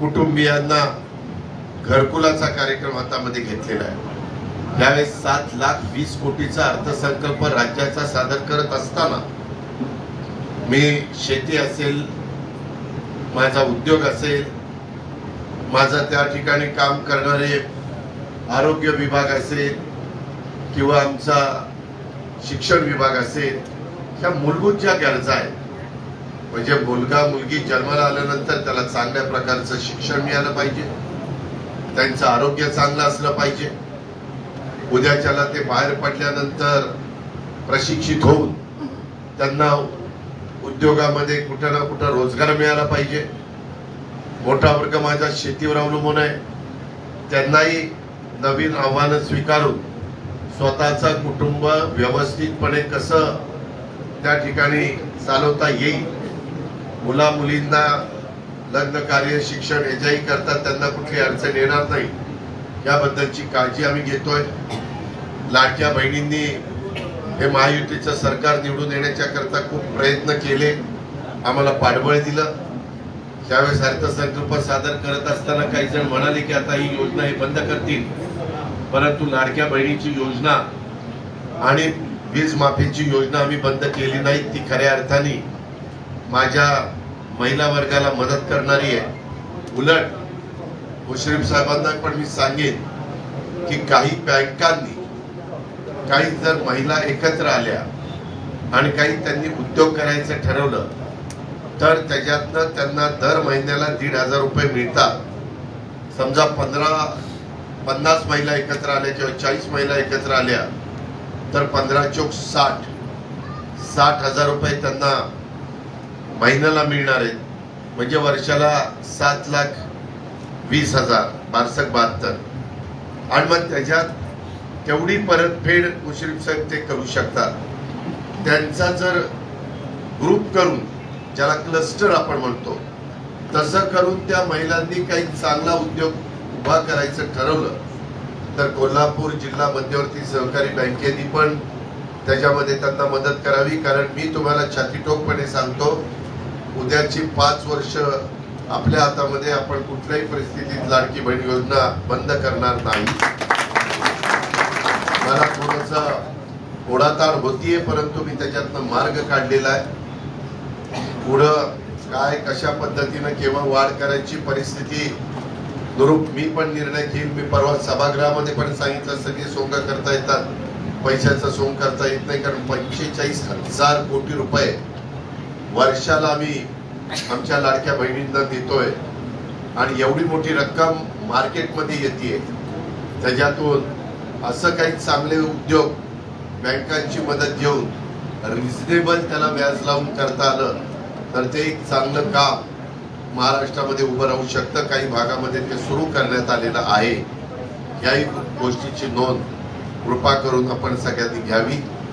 कुटुंबियांना घरकुलाचा कार्यक्रम हातामध्ये घेतलेला आहे. यावेळेस सात लाख वीस कोटीचा अर्थसंकल्प राज्याचा सादर करत असताना मी शेती असेल माझा उद्योग असेल माझा त्या ठिकाणी काम करणारे आरोग्य विभाग असेल किंवा आमचा शिक्षण विभाग असेल ह्या मूलभूत ज्या गरजा आहेत म्हणजे मुलगा मुलगी जन्माला आल्यानंतर त्याला चांगल्या प्रकारचं शिक्षण मिळालं पाहिजे. त्यांचं आरोग्य चांगलं असलं पाहिजे. उद्याच्याला ते बाहेर पडल्यानंतर प्रशिक्षित होऊन त्यांना उद्योगामध्ये कुठं ना कुठं रोजगार मिळाला पाहिजे. मोठा वर्ग माझा शेतीवर अवलंबून आहे. त्यांनाही नवीन आव्हानं स्वीकारून स्वतःचं कुटुंब व्यवस्थितपणे कसं त्या ठिकाणी चालवता येईल मुला मुलींना लग्न कार्य शिक्षण याच्याही करतात त्यांना कुठली अडचण येणार नाही. याबद्दलची काळजी आम्ही घेतोय. लाडक्या बहिणींनी हे महायुतीचं सरकार निवडून येण्याच्या करता खूप प्रयत्न केले. आम्हाला पाठबळ दिलं. त्यावेळेस अर्थसंकल्प सादर करत असताना काही जण म्हणाले की आता ही योजना हे बंद करतील. परंतु लाडक्या बहिणीची योजना आणि वीज माफीची योजना आम्ही बंद केली नाही ती खऱ्या अर्थाने माझ्या महिला वर्गाला मदत करणारी आहे. उलट मुश्रीफ साहेबांना पण मी सांगेन की काही बँकांनी काही जर महिला एकत्र आल्या आणि काही त्यांनी उद्योग करायचं ठरवलं तर त्याच्यातनं त्यांना दर महिन्याला दीड हजार रुपये मिळतात. समजा पंधरा पन्नास महिला एकत्र आल्या किंवा चाळीस महिला एकत्र आल्या तर पंधरा चोक साठ साठ हजार रुपये त्यांना महिन्याला मिळणार आहेत. म्हणजे वर्षाला सात लाख वीस हजार बारसक बहात्तर. आणि मग त्याच्यात तेवढी परतफेड मुश्रीफ साहेब ते करू शकतात. त्यांचा जर ग्रुप करून ज्याला क्लस्टर आपण म्हणतो तसं करून त्या महिलांनी काही चांगला उद्योग उभा करायचं ठरवलं तर कोल्हापूर जिल्हा मध्यवर्ती सहकारी बँकेने पण त्याच्यामध्ये त्यांना मदत करावी. कारण मी तुम्हाला छातीटोकपणे सांगतो उद्याची पाच वर्ष आपल्या हातामध्ये आपण कुठल्याही परिस्थितीत लाडकी बहीण योजना बंद करणार नाही. मला थोडस ओढाताण होतीये परंतु मी त्याच्यातनं मार्ग काढलेला आहे. पुढं काय कशा पद्धतीनं केव्हा वाढ करायची परिस्थिती दुरुप मी पण निर्णय घेईन. मी परवा सभागृहामध्ये पण सांगितलं सगळे सोंग करता येतात. पैशाचा सोंग करता येत नाही कारण पंचेचाळीस हजार कोटी रुपये वर्षाला आम्ही आमच्या लाडक्या बहिणींना देतोय आणि एवढी मोठी रक्कम मार्केटमध्ये येते त्याच्यातून असं काही चांगले उद्योग बँकांची मदत घेऊन रिजनेबल त्याला व्याज लावून करता आलं तर ते एक चांगलं काम महाराष्ट्रामध्ये उभं राहू शकतं. काही भागामध्ये ते सुरू करण्यात आलेलं आहे. याही गोष्टीची नोंद कृपा करून आपण सगळ्यांनी घ्यावी.